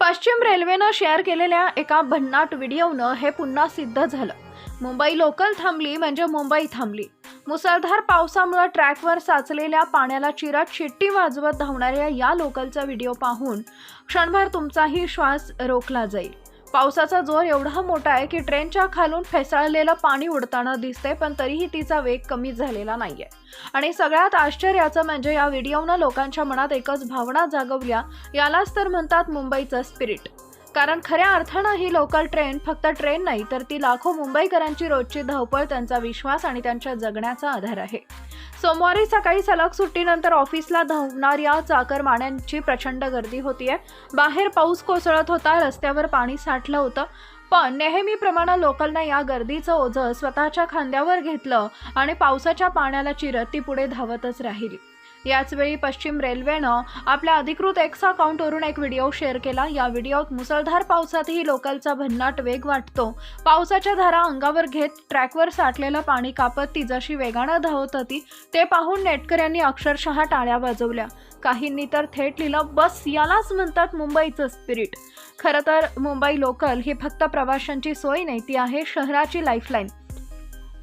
पश्चिम रेल्वेनं शेअर केलेल्या एका भन्नाट व्हिडिओनं हे पुन्हा सिद्ध झालं. मुंबई लोकल थांबली म्हणजे मुंबई थांबली. मुसळधार पावसामुळे ट्रॅकवर साचलेल्या पाण्याला चिरत शिट्टी वाजवत धावणाऱ्या या लोकलचा व्हिडिओ पाहून क्षणभर तुमचाही श्वास रोखला जाईल. पावसाचा जोर एवढा मोठा आहे की ट्रेनच्या खालून फेसाळलेलं पाणी उडताना दिसते पण तरीही तिचा वेग कमी झालेला नाहीये. आणि सगळ्यात आश्चर्याचं म्हणजे या व्हिडिओनं लोकांच्या मनात एकच भावना जागवल्या यालाच तर म्हणतात मुंबईचं स्पिरिट. कारण खऱ्या अर्थानं ही लोकल ट्रेन फक्त ट्रेन नाही तर ती लाखो मुंबईकरांची रोजची धावपळ त्यांचा विश्वास आणि त्यांच्या जगण्याचा आधार आहे. सोमवारी सकाळी सलग सुट्टीनंतर ऑफिसला धावणाऱ्या चाकरमान्यांची प्रचंड गर्दी होतीये. बाहेर पाऊस कोसळत होता रस्त्यावर पाणी साठलं होतं. पण नेहमीप्रमाणे लोकलनं या गर्दीचं ओझं स्वतःच्या खांद्यावर घेतलं आणि पावसाच्या पाण्याला चिरत ती पुढे धावतच राहिली. याचवेळी पश्चिम रेल्वेनं आपल्या अधिकृत एक्स अकाउंटवरून एक व्हिडिओ शेअर केला. या व्हिडिओत मुसळधार पावसातही लोकलचा भन्नाट वेग वाटतो. पावसाच्या धारा अंगावर घेत ट्रॅकवर साठलेलं पाणी कापत ती जशी वेगानं धावत होती ते पाहून नेटकऱ्यांनी अक्षरशः टाळ्या वाजवल्या. काहींनी तर थेट लिहिलं बस यालाच म्हणतात मुंबईचं स्पिरिट खरं तर मुंबई लोकल ही फक्त प्रवाशांची सोय नाही ती आहे शहराची लाईफलाईन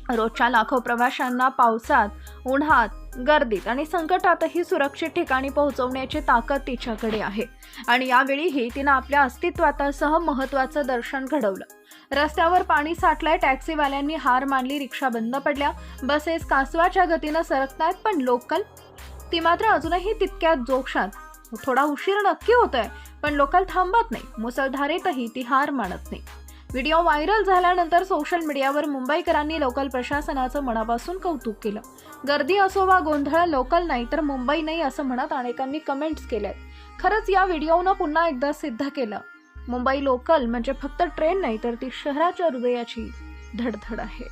रोजच्या लाखो प्रवाशांना पावसात उन्हात गर्दीत आणि संकटातही सुरक्षित ठिकाणी पोहोचवण्याची ताकद तिच्याकडे आहे. आणि यावेळीही तिनं आपल्या अस्तित्वातासह महत्त्वाचं दर्शन घडवलं. रस्त्यावर पाणी साठलंय टॅक्सीवाल्यांनी हार मानली रिक्षा बंद पडल्या बसेस कासवाच्या गतीनं सरकतायत पण लोकल? ती मात्र अजूनही तितक्यात जोक्षात थोडा उशीर नक्की होतोय पण लोकल थांबत नाही. मुसळधारेतही ती हार मानत नाही. व्हिडिओ व्हायरल झाल्यानंतर सोशल मीडियावर मुंबईकरांनी लोकल प्रशासनाचं मनापासून कौतुक केलं. गर्दी असो वा गोंधळ लोकल नाही तर मुंबई नाही असं म्हणत अनेकांनी कमेंट्स केल्यात. खरंच या व्हिडिओनं पुन्हा एकदा सिद्ध केलं. मुंबई लोकल म्हणजे फक्त ट्रेन नाही तर ती शहराच्या हृदयाची धडधड आहे.